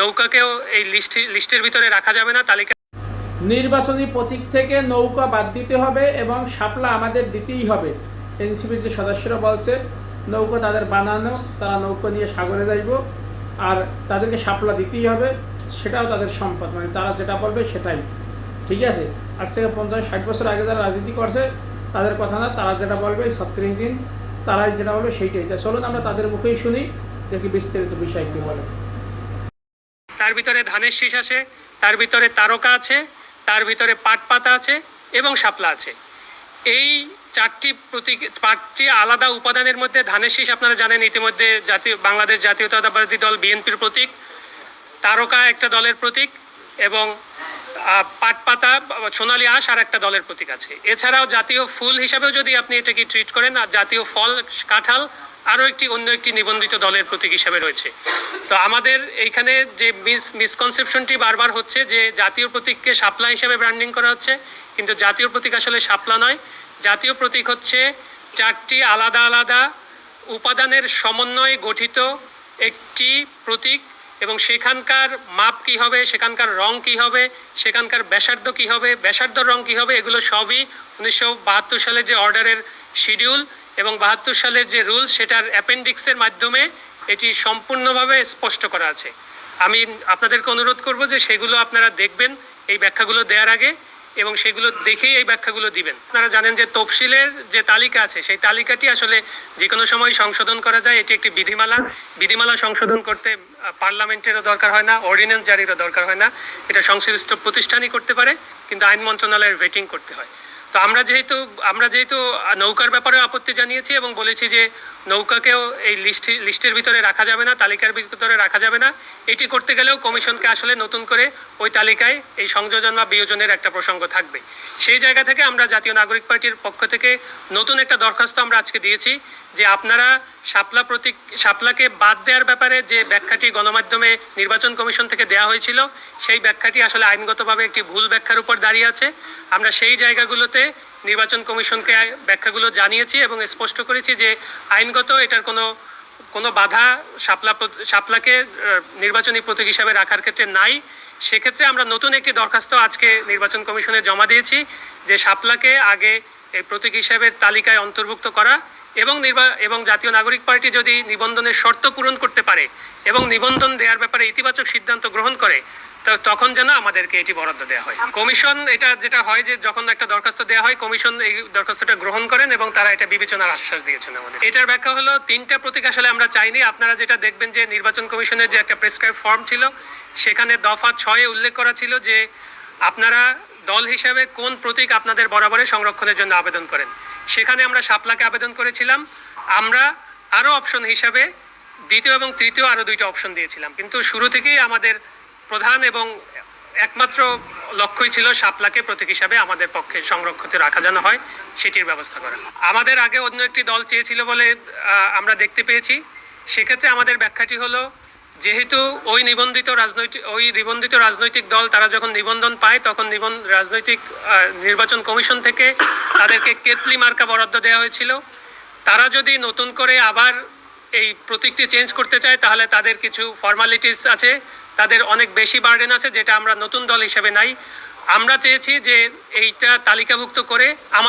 নৌকাকেও এই লিস্ট, লিস্টের ভিতরে রাখা যাবে না, তালিকা নির্বাচনী প্রতীক থেকে নৌকা বাদ দিতে হবে এবং শাপলা আমাদের দিতেই হবে। এনসিপির যে সদস্যরা বলছে, নৌকা তাদের বানানো, তারা নৌকা নিয়ে সাগরে যাইব, আর তাদেরকে শাপলা দিতেই হবে, সেটাও তাদের সম্পদ মানে তারা যেটা বলবে সেটাই। ঠিক আছে? আজ থেকে পঞ্চাশ, ষাট বছর আগে যারা রাজনীতি করছে, তাদের কথা না, তারা যেটা বলবে ছত্রিশ দিন, তারাই যেটা বলবে সেইটাই। তা চলুন আমরা তাদের মুখেই শুনি, দেখি বিস্তারিত বিষয় কী বলে। তার ভিতরে ধানের শীষ আছে, তার ভিতরে তারকা আছে, তার ভিতরে পাট পাতা আছে এবং শাপলা আছে। এই চারটি প্রতীক, চারটি আলাদা উপাদানের মধ্যে ধানের শীষ আপনারা জানেন, ইতিমধ্যে জাতীয়, বাংলাদেশ জাতীয়তাবাদী দল বিএনপির প্রতীক, তারকা একটা দলের প্রতীক এবং পাট পাতা, সোনালী আঁশ আর একটা দলের প্রতীক আছে। এছাড়াও জাতীয় ফুল হিসাবেও যদি আপনি এটাকে ট্রিট করেন, আর জাতীয় ফল, কাঁঠাল আরও একটি, অন্য একটি নিবন্ধিত দলের প্রতীক হিসাবে রয়েছে। তো আমাদের এইখানে যে মিস মিসকনসেপশনটি বারবার হচ্ছে যে জাতীয় প্রতীককে শাপলা হিসাবে ব্র্যান্ডিং করা হচ্ছে, কিন্তু জাতীয় প্রতীক আসলে শাপলা নয়। জাতীয় প্রতীক হচ্ছে চারটি আলাদা আলাদা উপাদানের সমন্বয়ে গঠিত একটি প্রতীক এবং সেখানকার মাপ কি হবে, সেখানকার রং কি হবে, সেখানকার ব্যাসার্ধ কি হবে ব্যাসার্ধ রং কি হবে, এগুলো সবই উনিশশো বাহাত্তর সালে যে অর্ডারের শিডিউল এবং বাহাত্তর সালের যে রুলস, সেটার অ্যাপেন্ডিক্সের মাধ্যমে এটি সম্পূর্ণভাবে স্পষ্ট করা আছে। আমি আপনাদেরকে অনুরোধ করব যে সেগুলো আপনারা দেখবেন, এই ব্যাখ্যাগুলো দেওয়ার আগে, এবং সেগুলো দেখেই এই ব্যাখ্যাগুলো দিবেন। আপনারা জানেন যে তফসিলের যে তালিকা আছে, সেই তালিকাটি আসলে যে কোনো সময় সংশোধন করা যায়, এটি একটি বিধিমালা। বিধিমালা সংশোধন করতে পার্লামেন্টেরও দরকার হয় না, অর্ডিন্যান্স জারিরও দরকার হয় না। এটা সংশ্লিষ্ট প্রতিষ্ঠানই করতে পারে, কিন্তু আইন মন্ত্রণালয়ের ভেটিং করতে হয়। তো আমরা যেহেতু আমরা যেহেতু নৌকার ব্যাপারেও আপত্তি জানিয়েছি এবং বলেছি যে নৌকাকেও এই লিস্ট, লিস্টের ভিতরে রাখা যাবে না, তালিকার ভিতরে রাখা যাবে না। এটি করতে গেলেও কমিশনকে আসলে নতুন করে ওই তালিকায় এই সংযোজন বা বিয়োজনের একটা প্রসঙ্গ থাকবে। সেই জায়গা থেকে আমরা জাতীয় নাগরিক পার্টির পক্ষ থেকে নতুন একটা দরখাস্ত আমরা আজকে দিয়েছি। যে আপনারা শাপলা প্রতীক, শাপলাকে বাদ দেওয়ার ব্যাপারে যে ব্যাখ্যাটি গণমাধ্যমে নির্বাচন কমিশন থেকে দেওয়া হয়েছিল, সেই ব্যাখ্যাটি আসলে আইনগতভাবে একটি ভুল ব্যাখ্যার উপর দাঁড়িয়ে আছে। আমরা সেই জায়গাগুলোতে নির্বাচন কমিশনকে ব্যাখ্যাগুলো জানিয়েছি এবং স্পষ্ট করেছি যে আইনগত এটার কোনো কোনো বাধা শাপলা শাপলাকে নির্বাচনী প্রতীক হিসাবে রাখার ক্ষেত্রে নাই। সেক্ষেত্রে আমরা নতুন একটি দরখাস্ত আজকে নির্বাচন কমিশনে জমা দিয়েছি যে শাপলাকে আগে এই প্রতীক হিসাবে তালিকায় অন্তর্ভুক্ত করা এবং নির্বা, এবং জাতীয় নাগরিক পার্টি যদি নিবন্ধনের শর্ত পূরণ করতে পারে এবং নিবন্ধন দেওয়ার ব্যাপারে ইতিবাচক সিদ্ধান্ত গ্রহণ করে তখন যেন আমাদেরকে এটি বরাদ্দ দেওয়া হয়। কমিশন এটা, যেটা হয় যে যখন একটা দরখাস্ত দেওয়া হয়, কমিশন এই দরখাস্তটা গ্রহণ করেন এবং তারা এটা বিবেচনার আশ্বাস দিয়েছেন আমাদের। এটার ব্যাখ্যা হলো, তিনটা প্রতীক আসলে আমরা চাইনি। আপনারা যেটা দেখবেন যে নির্বাচন কমিশনের যে একটা প্রেসক্রাইব ফর্ম ছিল, সেখানে দফা ছয়ে উল্লেখ করা ছিল যে আপনারা দল হিসাবে কোন প্রতীক আপনাদের বরাবরে সংরক্ষণের জন্য আবেদন করেন। সেখানে আমরা সাপলাকে আবেদন করেছিলাম। আমরা আরও অপশন হিসাবে দ্বিতীয় এবং তৃতীয় আরও দুইটা অপশন দিয়েছিলাম। কিন্তু শুরু থেকেই আমাদের প্রধান এবং একমাত্র লক্ষ্যই ছিল সাপলাকে প্রতীক হিসাবে আমাদের পক্ষে সংরক্ষিত রাখা যেন হয়, সেটির ব্যবস্থা করা। আমাদের আগে অন্য একটি দল চেয়েছিল বলে আমরা দেখতে পেয়েছি। সেক্ষেত্রে আমাদের ব্যাখ্যাটি হলো যেহেতু ওই নিবন্ধিত রাজনৈতিক, ওই নিবন্ধিত রাজনৈতিক দল তারা যখন নিবন্ধন পায়, তখন রাজনৈতিক নির্বাচন কমিশন থেকে তাদেরকে কেতলি মার্কা বরাদ্দ দেওয়া হয়েছিল। তারা যদি নতুন করে আবার এই প্রতীকটি চেঞ্জ করতে চায়, তাহলে তাদের কিছু ফর্মালিটিস আছে। তাদের অনেক বেশি বার্ডেন আছে, যেটা আমরা নতুন দল হিসেবে নাই। আমরা চেয়েছি যে এইটা তালিকাভুক্ত করে আমার